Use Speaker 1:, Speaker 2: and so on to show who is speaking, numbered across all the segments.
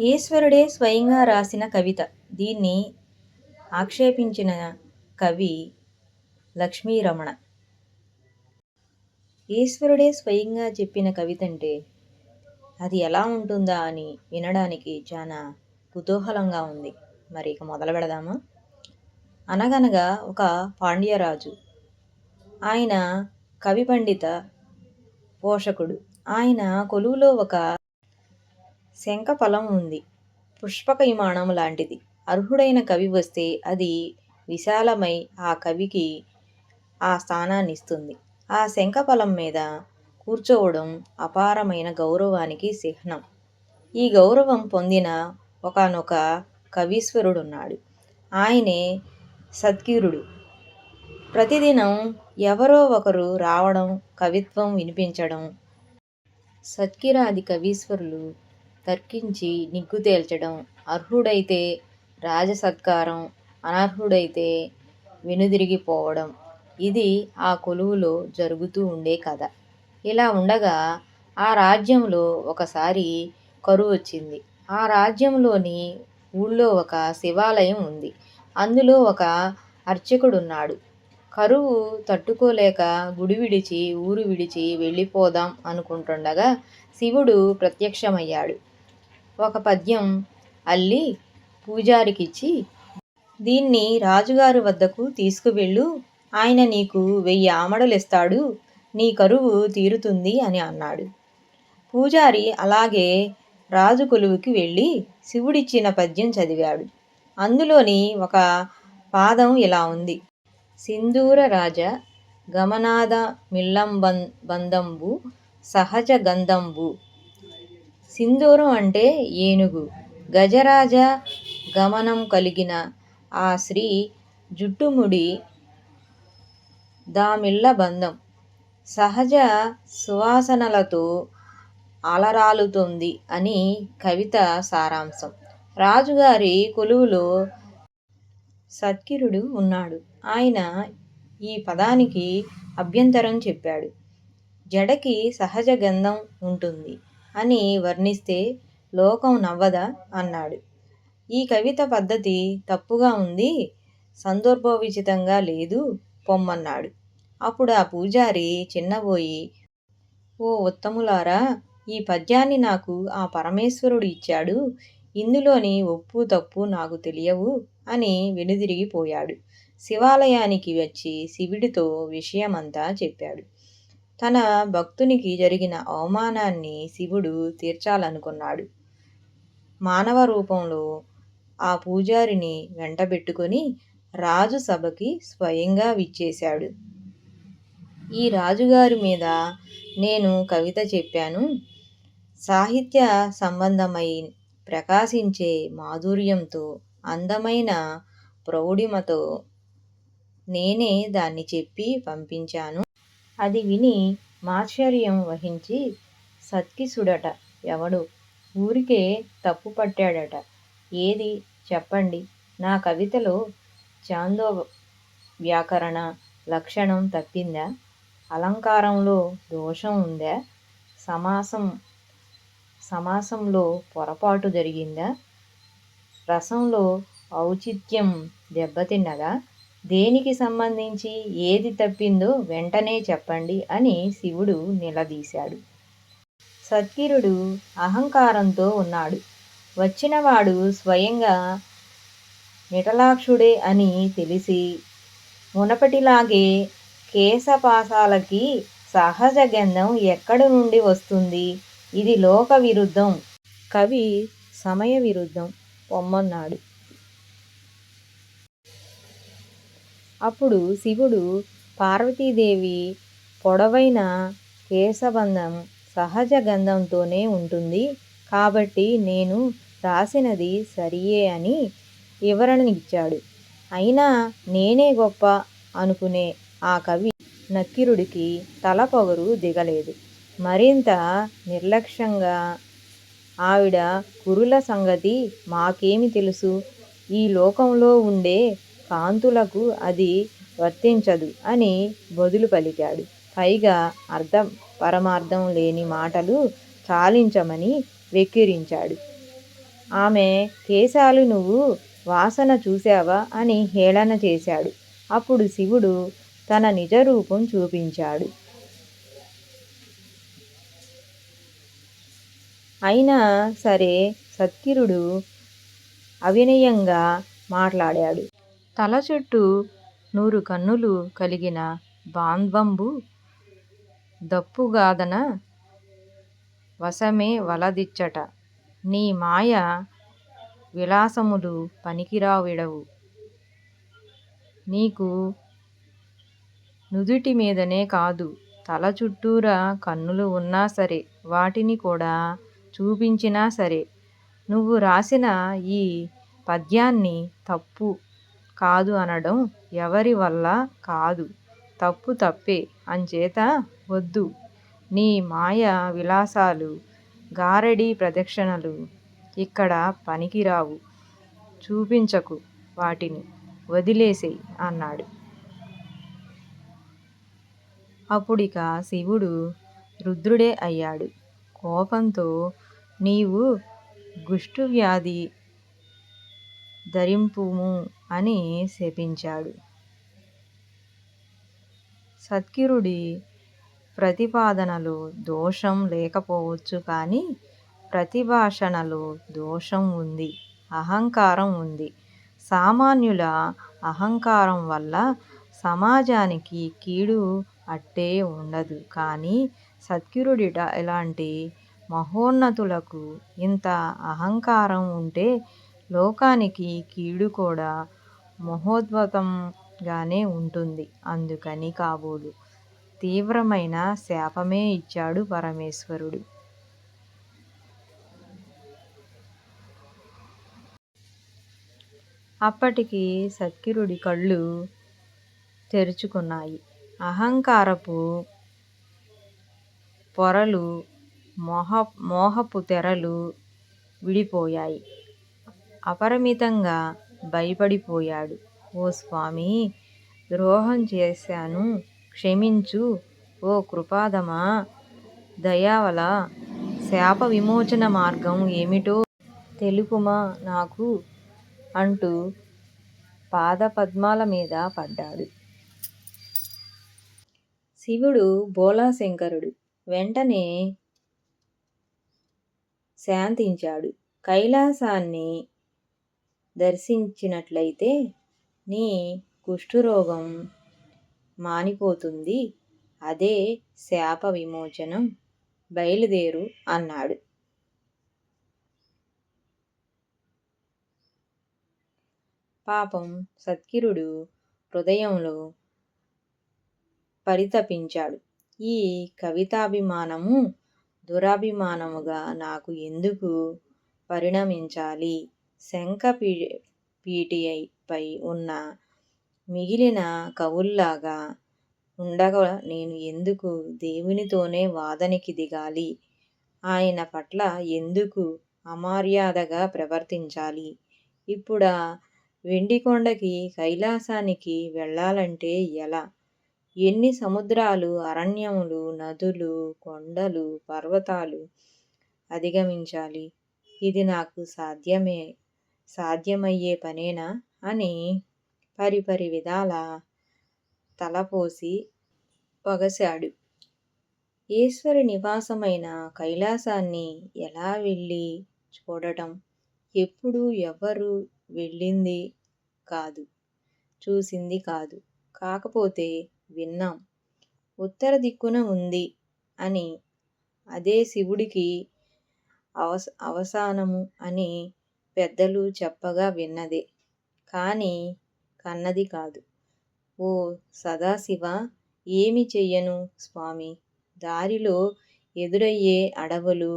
Speaker 1: ఈశ్వరుడే స్వయంగా రాసిన కవిత. దీన్ని ఆక్షేపించిన కవి లక్ష్మీరమణ. ఈశ్వరుడే స్వయంగా చెప్పిన కవిత అంటే అది ఎలా ఉంటుందా అని వినడానికి చాలా కుతూహలంగా ఉంది. మరి ఇక మొదలు పెడదామా? అనగనగా ఒక పాండ్యరాజు. ఆయన కవి పండిత పోషకుడు. ఆయన కొలువులో ఒక శంఖ ఫలం ఉంది. పుష్పక విమానం లాంటిది. అర్హుడైన కవి వస్తే అది విశాలమై ఆ కవికి ఆ స్థానాన్ని ఇస్తుంది ఆ శంఖఫలం మీద కూర్చోవడం అపారమైన గౌరవానికి చిహ్నం. ఈ గౌరవం పొందిన ఒకనొక కవీశ్వరుడున్నాడు. ఆయనే సత్కీరుడు ప్రతిదినం ఎవరో ఒకరు రావడం కవిత్వం వినిపించడం సత్కిరాది కవీశ్వరులు తర్కించి నిగ్గు తేల్చడం అర్హుడైతే రాజసత్కారం అనర్హుడైతే వెనుదిరిగిపోవడం. ఇది ఆ కొలువులో జరుగుతూ ఉండే కథ. ఇలా ఉండగా ఆ రాజ్యంలో ఒకసారి కరువు వచ్చింది. ఆ రాజ్యంలోని ఊళ్ళో ఒక శివాలయం ఉంది. అందులో ఒక అర్చకుడున్నాడు. కరువు తట్టుకోలేక గుడి విడిచి ఊరు విడిచి వెళ్ళిపోదాం అనుకుంటుండగా శివుడు ప్రత్యక్షమయ్యాడు. ఒక పద్యం అల్లి పూజారికిచ్చి దీన్ని రాజుగారి వద్దకు తీసుకువెళ్ళు ఆయన నీకు వెయ్యి ఆమడలిస్తాడు నీ కరువు తీరుతుంది అని అన్నాడు. పూజారి అలాగే రాజు కొలువుకి వెళ్ళి శివుడిచ్చిన పద్యం చదివాడు. అందులోని ఒక పాదం ఇలా ఉంది. సింధూర రాజ గమనాద మిల్లంబం బందంబు సహజ గంధంబు సింధూరం అంటే ఏనుగు. గజరాజ గమనం కలిగిన ఆ శ్రీ జుట్టుముడి దామిళ్ళ బంధం. సహజ సువాసనలతో అలరాలుతుంది అని కవిత సారాంశం. రాజుగారి కొలువులో సత్కిరుడు ఉన్నాడు. ఆయన ఈ పదానికి అభ్యంతరం చెప్పాడు. జడకి సహజ గంధం ఉంటుంది. అని వర్ణిస్తే లోకం నవ్వదా? అన్నాడు. ఈ కవిత పద్ధతి తప్పుగా ఉంది సందర్భోచితంగా లేదు పొమ్మన్నాడు. అప్పుడు ఆ పూజారి చిన్నబోయి ఓ ఉత్తములారా ఈ పద్యాన్ని నాకు ఆ పరమేశ్వరుడు ఇచ్చాడు. ఇందులోని ఒప్పు తప్పు నాకు తెలియవు అని వెనుదిరిగిపోయాడు. శివాలయానికి వచ్చి శివుడితో విషయమంతా చెప్పాడు. తన భక్తునికి జరిగిన అవమానాన్ని శివుడు తీర్చాలనుకున్నాడు. మానవ రూపంలో ఆ పూజారిని వెంటబెట్టుకొని రాజు సభకి స్వయంగా విచ్చేశాడు. ఈ రాజుగారి మీద నేను కవిత చెప్పాను. సాహిత్య సంబంధమై ప్రకాశించే మాధుర్యంతో అందమైన ప్రౌఢిమతో నేనే దాన్ని చెప్పి పంపించాను. అది విని మాశ్చర్యం వహించి సత్కిసుడట ఎవడు? ఊరికే తప్పు పట్టాడట. ఏది? చెప్పండి. నా కవితలో చాందో వ్యాకరణ లక్షణం తప్పిందా? అలంకారంలో దోషం ఉందా? సమాసం సమాసంలో పొరపాటు జరిగిందా? రసంలో ఔచిత్యం దెబ్బతిన్నదా? దేనికి సంబంధించి ఏది తప్పిందో వెంటనే చెప్పండి అని శివుడు నిలదీశాడు. సత్కిరుడు అహంకారంతో ఉన్నాడు. వచ్చినవాడు స్వయంగా నిటలాక్షుడే అని తెలిసి మునపటిలాగే కేశపాసాలకి సహజ గంధం ఎక్కడి నుండి వస్తుంది? ఇది లోక విరుద్ధం కవి సమయ విరుద్ధం పొమ్మన్నాడు. అప్పుడు శివుడు పార్వతీదేవి పొడవైన కేశబంధం సహజ గంధంతోనే ఉంటుంది. కాబట్టి నేను రాసినది సరియే అని వివరణనిచ్చాడు అయినా నేనే గొప్ప అనుకునే ఆ కవి నక్కిరుడికి తల పొగరు దిగలేదు. మరింత నిర్లక్ష్యంగా ఆవిడ కురుల సంగతి మాకేమి తెలుసు? ఈ లోకంలో ఉండే కాంతులకు అది వర్తించదు అని బదులు పలికాడు. పైగా అర్థం పరమార్థం లేని మాటలు చాలించమని వెక్కిరించాడు. ఆమె కేశాలు నువ్వు వాసన చూశావా అని హేళన చేశాడు. అప్పుడు శివుడు తన నిజరూపం చూపించాడు. అయినా సరే సత్కిరుడు అవినయంగా మాట్లాడాడు. తల చుట్టూ నూరు కన్నులు కలిగిన బాంధ్వంబు దప్పుగాదన వశమే వలదిచ్చట. నీ మాయ విలాసములు పనికిరావిడవు. నీకు నుదుటి మీదనే కాదు తల చుట్టూరా కన్నులు ఉన్నా సరే వాటిని కూడా చూపించినా సరే. నువ్వు రాసిన ఈ పద్యాన్ని తప్పు కాదు అనడం ఎవరి వల్ల కాదు. తప్పు తప్పే అంచేత వద్దు. నీ మాయ విలాసాలు గారడీ ప్రదక్షిణలు ఇక్కడ పనికిరావు. చూపించకు వాటిని వదిలేసేయ్ అన్నాడు. అప్పుడిక శివుడు రుద్రుడే అయ్యాడు. కోపంతో నీవు గుష్టువ్యాధి ధరింపుము అని శపించాడు. సత్కిరుడి ప్రతిపాదనలో దోషం లేకపోవచ్చు కానీ ప్రతిభాషణలో దోషం ఉంది అహంకారం ఉంది. సామాన్యుల అహంకారం వల్ల సమాజానికి కీడు అట్టే ఉండదు కానీ సత్కిరుడి ఇలాంటి మహోన్నతులకు ఇంత అహంకారం ఉంటే లోకానికి కీడు కూడా మహోద్భుతంగానే ఉంటుంది. అందుకని కాబోలు. తీవ్రమైన శాపమే ఇచ్చాడు పరమేశ్వరుడు. అప్పటికి సత్కిరుడి కళ్ళు తెరుచుకున్నాయి. అహంకారపు పొరలు మోహ మోహపు తెరలు విడిపోయాయి. అపరిమితంగా భయపడిపోయాడు. ఓ స్వామి ద్రోహం చేశాను. క్షమించు. ఓ కృపాదమా దయావల శాప విమోచన మార్గం ఏమిటో తెలుపుమా నాకు అంటూ పాదపద్మాల మీద పడ్డాడు. శివుడు బోలాశంకరుడు వెంటనే శాంతించాడు. కైలాసాన్ని దర్శించినట్లయితే నీ కుష్ఠురోగం మానిపోతుంది. అదే శాప విమోచనం. బయలుదేరు అన్నాడు. పాపం సత్కిరుడు హృదయంలో పరితపించాడు. ఈ కవితాభిమానము దురాభిమానముగా నాకు ఎందుకు పరిణమించాలి? శంఖ పీ పీటిపై ఉన్న మిగిలిన కవుల్లాగా ఉండగా నేను ఎందుకు దేవునితోనే వాదనకి దిగాలి? ఆయన పట్ల ఎందుకు అమర్యాదగా ప్రవర్తించాలి? ఇప్పుడా వెండికొండకి కైలాసానికి వెళ్ళాలంటే ఎలా? ఎన్ని సముద్రాలు అరణ్యములు నదులు కొండలు పర్వతాలు అధిగమించాలి? ఇది నాకు సాధ్యమే సాధ్యమయ్యే పనేనా? అని పరిపరి విధాల తలపోసి పొగశాడు. ఈశ్వరి నివాసమైన కైలాసాన్ని ఎలా వెళ్ళి చూడటం? ఎప్పుడు ఎవరు వెళ్ళింది కాదు చూసింది కాదు. కాకపోతే విన్నాం. ఉత్తర దిక్కున ఉంది అని అదే శివుడికి అవస అవసానము అని పెద్దలు చెప్పగా విన్నదే. కానీ కన్నది కాదు. ఓ సదాశివ ఏమి చెయ్యను స్వామి? దారిలో ఎదురయ్యే అడవులు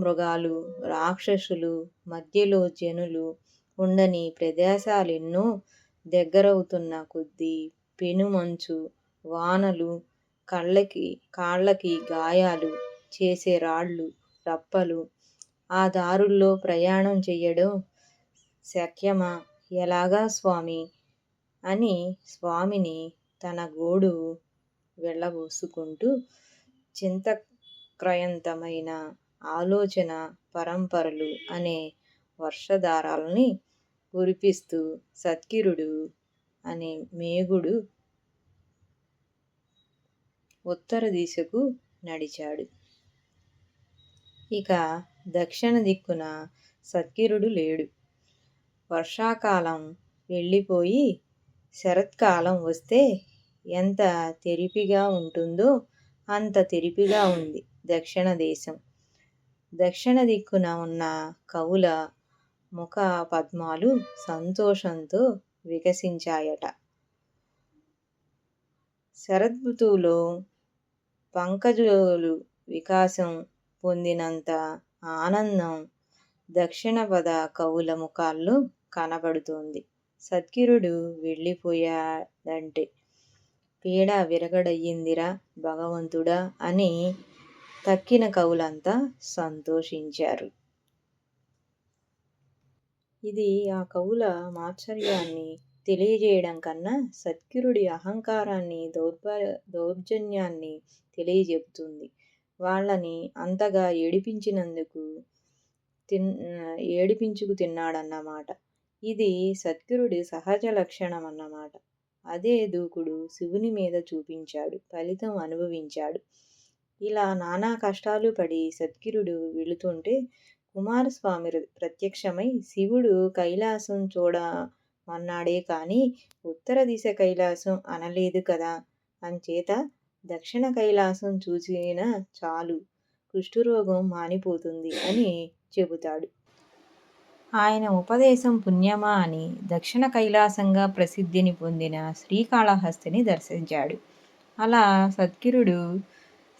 Speaker 1: మృగాలు రాక్షసులు మధ్యలో జనులు ఉండని ప్రదేశాలెన్నో దగ్గరవుతున్న కొద్దీ పెనుమంచు వానలు కళ్ళకి కాళ్ళకి గాయాలు చేసే రాళ్ళు రప్పలు ఆ దారుల్లో ప్రయాణం చెయ్యడం. శక్యమా ఎలాగా స్వామి? అని స్వామిని తన గోడు వెళ్ళబోసుకుంటూ చింతక్రయంతమైన ఆలోచన పరంపరలు అనే వర్షధారల్ని కురిపిస్తూ సత్కిరుడు అనే మేగుడు ఉత్తర దిశకు నడిచాడు. ఇక దక్షిణ దిక్కున సత్కిరుడు లేడు. వర్షాకాలం వెళ్ళిపోయి శరత్కాలం వస్తే ఎంత తెరిపిగా ఉంటుందో అంత తెరిపిగా ఉంది దక్షిణ దేశం. దక్షిణ దిక్కున ఉన్న కవుల ముఖ పద్మాలు సంతోషంతో వికసించాయట. శరదృతువులో పంకజులు వికాసం పొందినంత ఆనందం దక్షిణపద కవుల ముఖాల్లో కనబడుతోంది. సత్కిరుడు వెళ్ళిపోయాడంటే పీడ విరగడయ్యిందిరా భగవంతుడా అని తక్కిన కవులంతా సంతోషించారు. ఇది ఆ కవుల మాత్సర్యాన్ని తెలియజేయడం కన్నా సత్కిరుడి అహంకారాన్ని దౌర్భ దౌర్జన్యాన్ని తెలియచెబుతుంది. వాళ్ళని అంతగా ఏడిపించినందుకు తిన్ ఏడిపించుకు తిన్నాడన్నమాట. ఇది సత్కిరుడి సహజ లక్షణం అన్నమాట అదే దూకుడు శివుని మీద చూపించాడు. ఫలితం అనుభవించాడు. ఇలా నానా కష్టాలు పడి సత్కిరుడు వెళుతుంటే కుమారస్వామి ప్రత్యక్షమై శివుడు కైలాసం చూడమన్నాడే కానీ ఉత్తర దిశ కైలాసం అనలేదు కదా! అంచేత దక్షిణ కైలాసం చూసిన చాలు కుష్ఠరోగం మానిపోతుంది అని చెబుతాడు. ఆయన ఉపదేశం పుణ్యమా అని దక్షిణ కైలాసంగా ప్రసిద్ధిని పొందిన శ్రీకాళహస్తిని దర్శించాడు. అలా సత్కిరుడు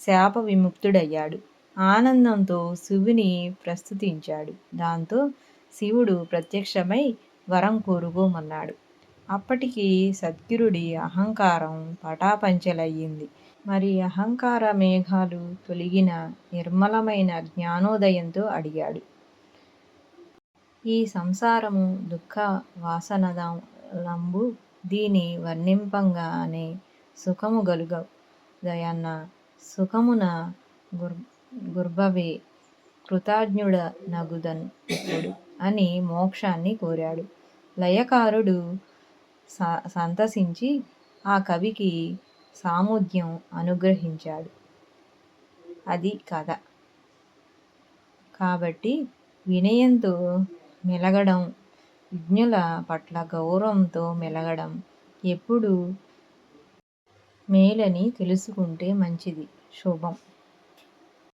Speaker 1: శాప విముక్తుడయ్యాడు. ఆనందంతో శివుని ప్రస్తుతించాడు. దాంతో శివుడు ప్రత్యక్షమై వరం కోరుకోమన్నాడు. అప్పటికి సత్కిరుడి అహంకారం పటాపంచలయ్యింది మరి అహంకార మేఘాలు తొలగిన నిర్మలమైన జ్ఞానోదయంతో అడిగాడు. ఈ సంసారము దుఃఖ వాసనలంబు దీని వర్ణింపంగానే సుఖము గలుగదయన్న సుఖమున గుర్ గుర్భవే కృతజ్ఞుడనగుదనిప్పుడు అని మోక్షాన్ని కోరాడు. లయకారుడు సంతసించి ఆ కవికి సాయుధ్యం అనుగ్రహించాడు. అది కథ. కాబట్టి వినయంతో మెలగడం, విజ్ఞుల పట్ల గౌరవంతో మెలగడం ఎప్పుడూ మేలని తెలుసుకుంటే మంచిది. శుభం